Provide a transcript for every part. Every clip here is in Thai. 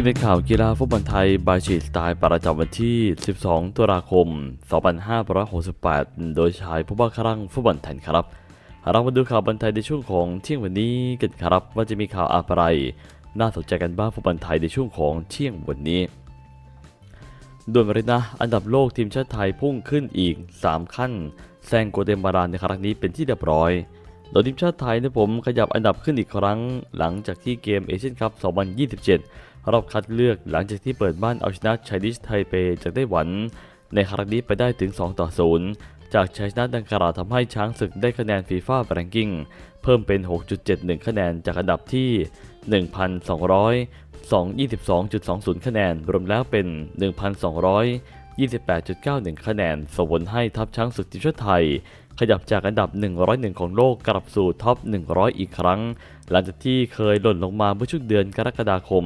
ที่เป็นข่าวกีฬาฟุตบอลไทยบายชีสไตล์ประจำวันที่ 12 ตุลาคม 2568 โดยชายผู้บ้าครั่งฟุตบอลไทยครับ เรามาดูข่าวบอลไทยในช่วงของเที่ยงวันนี้กันครับว่าจะมีข่าวอะไร น่าสนใจกันบ้างฟุตบอลไทยในช่วงของเที่ยงวันนี้ด่วนเลยนะอันดับโลกทีมชาติไทยพุ่งขึ้นอีก 3 ขั้นแซงโกเตมาราในครั้งนี้เป็นที่เรียบร้อยโดยทีมชาติไทยนี่ยผมขยับอันดับขึ้นอีกครั้งหลังจากที่เกมเอเชียนคัพ 2027 รอบคัดเลือกหลังจากที่เปิดบ้านเอาชนะไชนีสไทเปจากไต้หวัน ในครั้งนี้ไปได้ถึง 2 ต่อ 0 จากชัยชนะดังกล่าวทำให้ช้างศึกได้คะแนนฟีฟ่าแรงกิ้งเพิ่มเป็น 6.71 คะแนนจากอันดับที่ 1,200 222.20 คะแนน รวมแล้วเป็น 28.91 คะแนนส่งผลให้ทัพช้างศึกทีมชาติไทย ขยับจากอันดับ 101 ของโลกกลับสู่ท็อป 100 อีกครั้ง หลังจากที่เคยหล่นลงมาเมื่อช่วงเดือนกรกฎาคม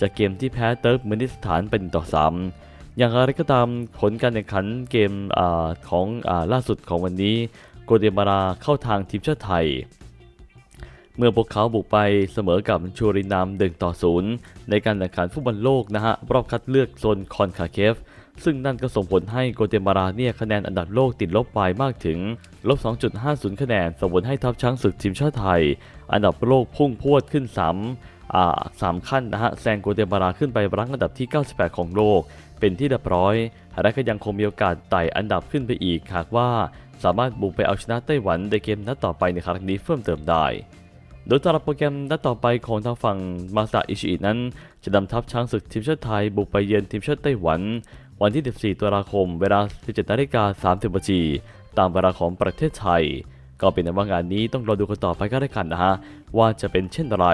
จากเกมที่แพ้เติร์กเมนิสถานเป็นต่อ 3 อย่างไรก็ตามผลการแข่งขันเกมอของอล่าสุดของวันนี้โกเดมาราเข้าทางทีมชาติไทยเมื่อพวกเขาบุกไปเสมอกับชูรินาม1ต่อ 0 ในการแข่งขันฟุตบอลโลกนะฮะ รอบคัดเลือกโซนคอนคาเคฟ ซึ่งนั่นก็ส่งผลให้โกเตมาราเนี่ยคะแนนอันดับโลกติดลบไปมากถึงลบ 2.50 คะแนน ส่งผลให้ทัพช้างศึกทีมชาติไทย อันดับโลกพุ่งพวดขึ้น3อ่าสามขั้นนะฮะแซงโกเตมาราขึ้นไปรั้งอันดับที่ 98 ของโลก เป็นที่เรียบร้อยและก็ยังคงมีโอกาสไต่อันดับขึ้นไปอีกหากว่าสามารถบุกไปเอาชนะไต้หวันในเกมนัดต่อไปในครั้งนี้เพิ่มเติมได้โดยสำหรับโปรแกรมนัดต่อไปของทางฝั่งมาซาอิชิอินั้น จะนำทัพช้างศึกทีมชาติไทยบุกไปเยือนทีมชาติไต้หวัน วันที่ 14 ตุลาคม เวลา 17นาฬิกา30นาทีตามเวลาของประเทศไทย ก็เป็นว่างานนี้ต้องรอดูกันต่อไปก็ได้กันนะฮะ ว่าจะเป็นเช่นไร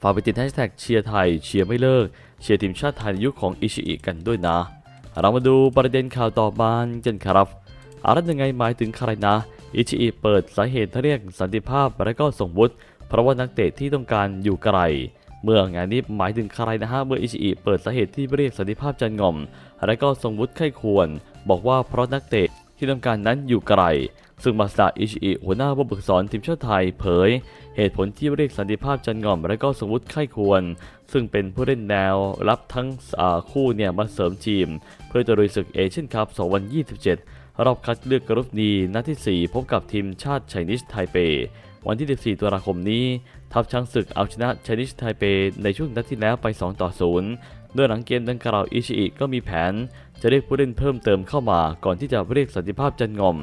ฝากไปติดแฮชแท็กเชียร์ไทยเชียร์ไม่เลิก เชียร์ทีมชาติไทยในยุคของอิชิอิกันด้วยนะ เรามาดูประเด็นข่าวต่อมากันครับอะไรยังไงหมายถึงใครนะ อิชิอิเปิดสาเหตุเรียกสันติภาพและก็ส่งวุฒิเพราะว่านักเตะที่ต้องการอยู่ไกล เมื่องานนี้หมายถึงใครนะฮะเมื่ออิชิอิเปิดสาเหตุที่เรียกสันติภาพจันงอม และก็ส่งวุฒิไข้ควร บอกว่าเพราะนักเตะที่ต้องการนั้นอยู่ไกล ซึ่งมาสดาอิชิอิหัวหน้าผู้ฝึกสอนทีมชาติไทยเผย เหตุผลที่เรียกสันติภาพจันงอม และก็สมวุฒิไข้ควร ซึ่งเป็นผู้เล่นแนวรับทั้งคู่เนี่ยมาเสริมทีม เพื่อจะลุยศึกเอเชียนคัพ 2027 รอบคัดเลือกกรุ๊ปดีนัดที่ 4 พบกับทีมชาติไชนีสไทเป วันที่ 14 ตุลาคมนี้ ทัพช้างศึกเอาชนะไชนีสไทเป ในช่วงนัดที่แล้วไป 2 ต่อ0โดยหลังเกมดังกล่าวอิชิอิก็มีแผน จะเรียกผู้เล่นเพิ่มเติมเข้ามา ก่อนที่จะเรียกสันติภาพจันงอม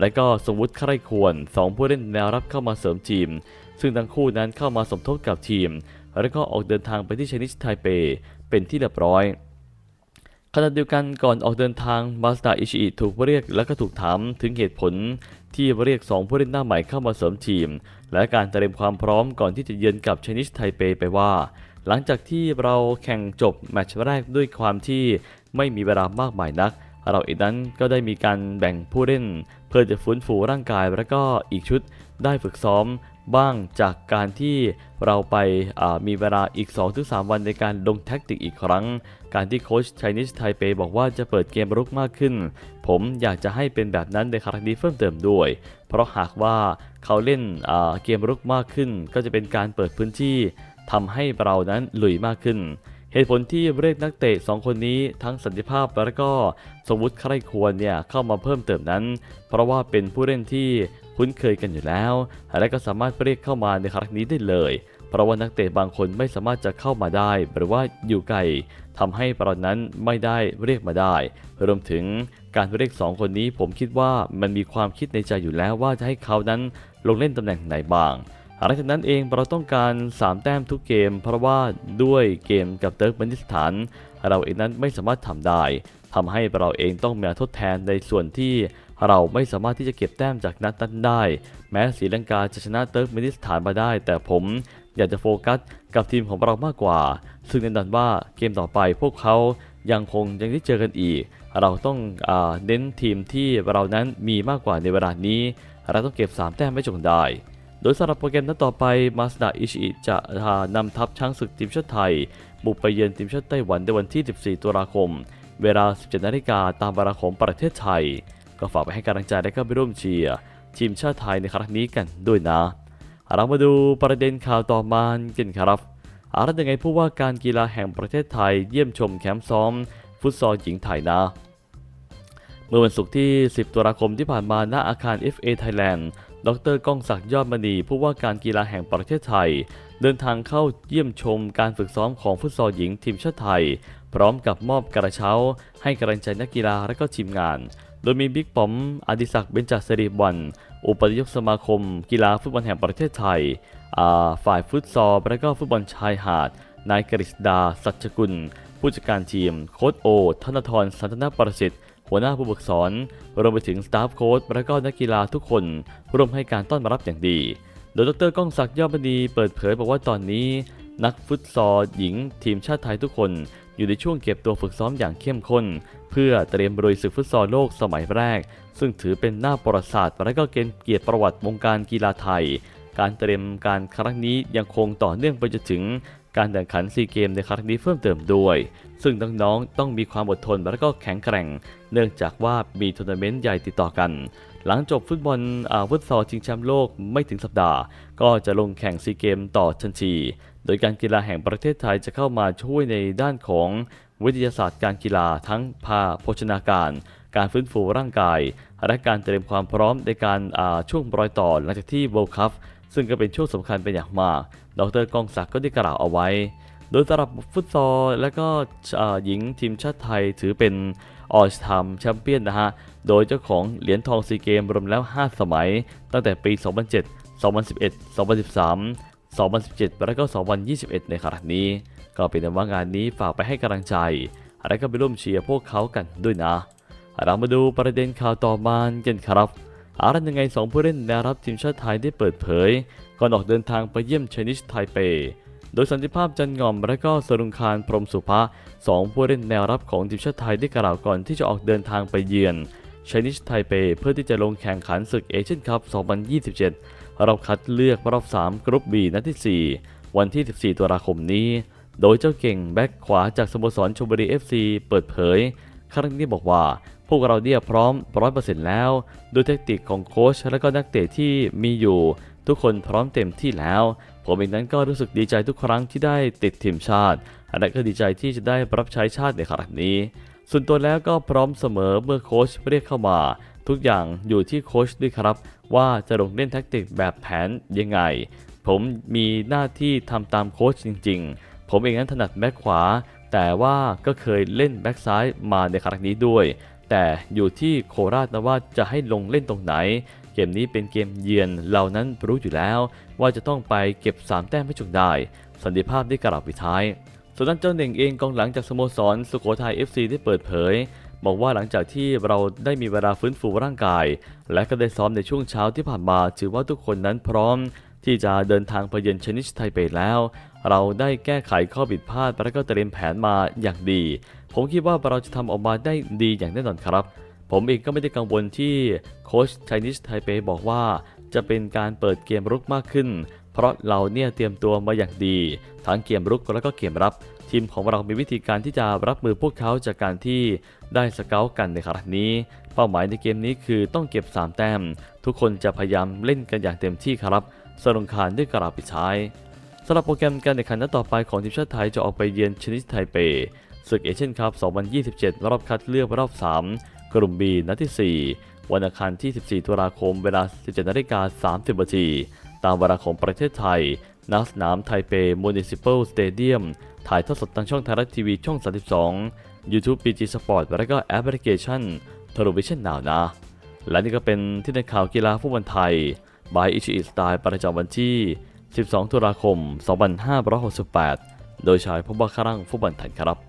และก็สมวุฒิใครควรสองผู้เล่นแนวรับเข้ามาเสริมทีม ซึ่งทั้งคู่นั้นเข้ามาสมทบกับทีม และก็ออกเดินทางไปที่ไชนีสไทเป เป็นที่เรียบร้อย ขณะเดียวกันก่อนออกเดินทางมาสดาอิชิอิถูกเรียกและก็ถูกถามถึงเหตุผลที่เรียก 2 ผู้เล่นหน้าใหม่เข้ามาเสริมทีม และการเตรียมความพร้อมก่อนที่จะเยือนกับชนีสไทเปไปว่า หลังจากที่เราแข่งจบแมตช์แรกด้วยความที่ไม่มีเวลามากมายนัก เราเองนั้นก็ได้มีการแบ่งผู้เล่น เพื่อจะฟื้นฟูร่างกายและก็อีกชุดได้ฝึกซ้อม บ้างจากการที่เราไปมีเวลาอีก 2-3 วันในการลงแท็กติกอีกครั้ง การที่โค้ชไชนีสไทเปบอกว่าจะเปิดเกมรุกมากขึ้น ผมอยากจะให้เป็นแบบนั้นในครั้งนี้เพิ่มเติมด้วย เพราะหากว่าเขาเล่นเกมรุกมากขึ้น ก็จะเป็นการเปิดพื้นที่ทำให้เรานั้นลุยมากขึ้นเหตุผลที่เรียกนักเตะ 2 คนนี้ทั้งสันติภาพและก็สมวุฒิใคร่ควรเนี่ยเข้ามาเพิ่มเติมนั้น เพราะว่าเป็นผู้เล่นที่ คุ้นเคยกันอยู่แล้ว และก็สามารถเรียกเข้ามาในครั้งนี้ได้เลย เพราะว่านักเตะบางคนไม่สามารถจะเข้ามาได้ หรือว่าอยู่ไกลทำให้เรานั้นไม่ได้เรียกมาได้ รวมถึงการเรียก 2 คนนี้ผมคิดว่ามันมีความคิดในใจอยู่แล้วว่าจะให้เขานั้นลงเล่นตำแหน่งไหนบ้างหลังจากนั้นเองเราต้องการ 3 แต้มทุกเกม เพราะว่าด้วยเกมกับเติร์กเมนิสถาน เราเองนั้นไม่สามารถทำได้ทำให้เราเองต้องมาทดแทนในส่วนที่ เราไม่สามารถที่จะเก็บแต้มจากนัดนั้นได้ แม้ศรีลังกาจะชนะเติร์กเมนิสถานมาได้ แต่ผมอยากจะโฟกัสกับทีมของเรามากกว่า ซึ่งแน่นอนว่าเกมต่อไปพวกเขายังคงยังได้เจอกันอีก เราต้องอเน้นทีมที่เรานั้นมีมากกว่าในเวลานี้ เราต้องเก็บ 3 แต้มไว้จงได้ โดยสำหรับโปรแกรมนัดต่อไปมาสดาอิชิอิจะนำทัพช้างศึกทีมชาติไทย บุกไปเยือนทีมชาติไต้หวันในวันที่ 14 ตุลาคม เวลา 17นาฬิกาตามเวลาของประเทศไทย ก็ฝากไปให้กำลังใจและก็ไปร่วมเชียร์ทีมชาติไทยในครั้งนี้กันด้วยนะ เรามาดูประเด็นข่าวต่อมากันครับอารัตยังไงผู้ว่าการกีฬาแห่งประเทศไทยเยี่ยมชมแคมป์ซ้อม ฟุตซอลหญิงไทยนะเมื่อวันศุกร์ที่ 10 ตุลาคมที่ผ่านมาณอาคาร FA Thailand ดรก้องศักดิ์ยอดมณีผู้ว่าการกีฬาแห่งประเทศไทย เดินทางเข้าเยี่ยมชมการฝึกซ้อมของฟุตซอลหญิงทีมชาติไทย พร้อมกับมอบกระเช้า ให้กำลังใจนักกีฬาและก็ทีมงาน โดยมีบิ๊กปอมอดิศักดิ์เบญจสิริวัลย์อุปนายกสมาคม กีฬาฟุตบอลแห่งประเทศไทยฝ่ายฟุตซอลและก็ฟุตบอลชายหาดนายกฤษดา สัจกุล ผู้จัดการทีม โค้ชโอ ธนทรสันทนประสิทธิ์ หัวหน้าผู้ฝึกสอนรวมไปถึงสตาฟโค้ชและก็นักกีฬาทุกคนร่วมให้การต้อนรับอย่างดี โดยดรก้องศักดิ์ยอดมณีเปิดเผยบอกว่าตอนนี้ นักฟุตซอลหญิงทีมชาติไทยทุกคน อยู่ในช่วงเก็บตัวฝึกซ้อมอย่างเข้มข้น เพื่อเตรียมบรุยศึกฟุตซอลโลกสมัยแรก ซึ่งถือเป็นหน้าประวัติศาสตร์และก็เกณฑ์เกียรติประวัติวงการกีฬาไทย การเตรียมการครั้งนี้ยังคงต่อเนื่องไปจนถึง การแข่งขันซีเกมในครั้งนี้เพิ่มเติมด้วย ซึ่งน้องๆต้องมีความอดทนและก็แข็งแกร่ง เนื่องจากว่ามีทัวร์นาเมนต์ใหญ่ติดต่อกัน หลังจบฟุตบอลอาฟุตซอลชิงแชมป์โลกไม่ถึงสัปดาห์ ก็จะลงแข่งซีเกมต่อทันที โดยการกีฬาแห่งประเทศไทยจะเข้ามาช่วยในด้านของวิทยาศาสตร์การกีฬาทั้งพาโภชนาการ การฟื้นฟูร่างกาย และการเตรียมความพร้อมในการช่วงรอยต่อหลังจากที่ World Cup ซึ่งก็เป็นช่วงสำคัญเป็นอย่างมาก ดรกองศักดิ์ก็ได้กล่าวเอาไว้ โดยสำหรับฟุตซอลและก็หญิงทีมชาติไทยถือเป็นออสทามแชมเปี้ยนนะฮะ โดยเจ้าของเหรียญทองซีเกมรวมแล้ว 5 สมัย ตั้งแต่ปี 2007 2011 2013 2017 และก็ 2021 ในขณะนี้ ก็เป็นว่างานนี้ฝากไปให้กำลังใจ และก็ไปร่วมเชียร์พวกเขากันด้วยนะ เรามาดูประเด็นข่าวต่อมากันครับ อารันยังไง 2 ผู้เล่นแนวรับทีมชาติไทยได้เปิดเผย ก่อนออกเดินทางไปเยี่ยมชนิชไทเป โดยสันติภาพจันงอม และก็สรุงคารพรหมสุภาสองผู้เล่นแนวรับของทีมชาติไทยได้กล่าวก่อนที่จะออกเดินทางไปเยือนชนิชไทเป เพื่อที่จะลงแข่งขันศึกเอเชียนคัพ 2027 รอบคัดเลือกรอบ 3 กรุ๊ป B นัดที่ 4 วันที่ 14 ตุลาคมนี้ โดยเจ้าเก่งแบ็คขวาจากสโมสรชลบุรี FC เปิดเผยครั้งนี้บอกว่า พวกเราเนี่ยพร้อม100%แล้วโดยเทคนิคของโค้ชและก็นักเตะที่มีอยู่ ทุกคนพร้อมเต็มที่แล้ว ผมเองนั้นก็รู้สึกดีใจทุกครั้งที่ได้ติดทีมชาติและก็ดีใจที่จะได้รับใช้ชาติในครั้งนี้ ส่วนตัวแล้วก็พร้อมเสมอเมื่อโค้ชเรียกเข้ามา ทุกอย่างอยู่ที่โค้ชด้วยครับ ว่าจะลงเล่นแท็กติกแบบแผนยังไง ผมมีหน้าที่ทำตามโค้ชจริง ๆ ผมเองนั้นถนัดแบ็คขวาแต่ว่าก็เคยเล่นแบ็คซ้ายมาในครั้งนี้ด้วย แต่อยู่ที่โคราชนะว่าจะให้ลงเล่นตรงไหน เกมนี้เป็นเกมเยือนเรานั้นรู้อยู่แล้ว ว่าจะต้องไปเก็บ 3 แต้มให้จงได้ สันติภาพได้กล่าวปิดท้ายส่วนด้านเจ้าเหน่งเองกองหลังจากสโมสรสุโขทัย FC ได้เปิดเผย บอกว่าหลังจากที่เราได้มีเวลาฟื้นฟูร่างกาย และก็ได้ซ้อมในช่วงเช้าที่ผ่านมาถือว่าทุกคนนั้นพร้อม ที่จะเดินทางไปเยือนชนิชไทเปแล้ว เราได้แก้ไขข้อผิดพลาดและก็เตรียมแผนมาอย่างดี ผมคิดว่าเราจะทำออกมาได้ดีอย่างแน่นอนครับ ผมเองก็ไม่ได้กังวลที่โค้ชไชนิชไทเปบอกว่า จะเป็นการเปิดเกมรุกมากขึ้น เพราะเราเนี่ยเตรียมตัวมาอย่างดี ทั้งเกมรุกและก็เกมรับ ทีมของเรามีวิธีการที่จะรับมือพวกเขาจากการที่ได้สเกลกันในครั้งนี้ เป้าหมายในเกมนี้คือต้องเก็บ 3 แต้ม ทุกคนจะพยายามเล่นกันอย่างเต็มที่ครับสรงคารด้วยกราบปิดท้ายสำหรับโปรแกรมการแข่งขันนัดต่อไปของทีมชาติไทยจะออกไปเยือนชนิดไทเป ศึกเอเชียนคัพ 2027 รอบคัดเลือกรอบ 3 กลุ่ม B นัดที่ 4 วันอังคารที่ 14 ตุลาคม เวลา 17นาฬิกา30นาทีตามเวลาของประเทศไทยณสนามไทเปมูนิ c ิ p ลสเตเดียมถ่ายทอดสดทางช่องไทยรัฐทีวีช่อง 32 YouTube PG Sport และก็แอปพลิเคชัน t e l e v i s i o n Now นะ และนี่ก็เป็นที่ในข่าวกีฬาฟุตบอลไทย by อิชิอิสไตล์ประจำวันที่ 12 ตุลาคม 2568 โดยชายพบว่าครั้งฟุตบอลไทยครับ